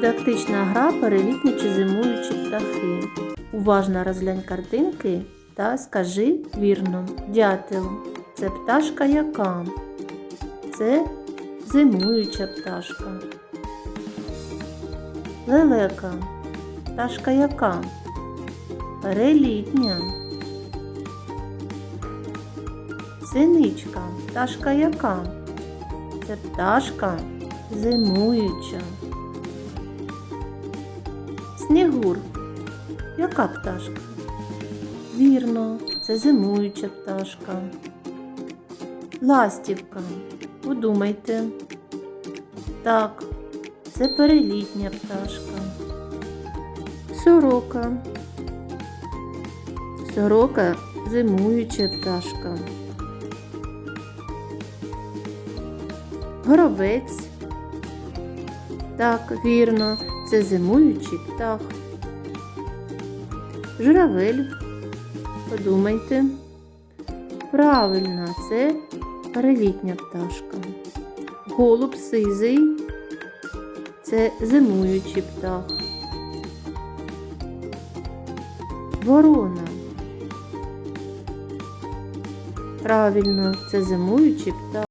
Дидактична гра перелітні чи зимуючі птахи. Уважно розглянь картинки та скажи вірно. Дятел це пташка яка? Це зимуюча пташка. Лелека пташка яка? Перелітня. Синичка пташка яка? Це пташка зимуюча. Снігур. Яка пташка? Вірно, це зимуюча пташка. Ластівка. Подумайте. Так, це перелітня пташка. Сорока. Сорока зимуюча пташка. Горобець. Так, вірно, це зимуючий птах. Журавель. Подумайте. Правильно, це перелітня пташка. Голуб сизий. Це зимуючий птах. Ворона. Правильно, це зимуючий птах.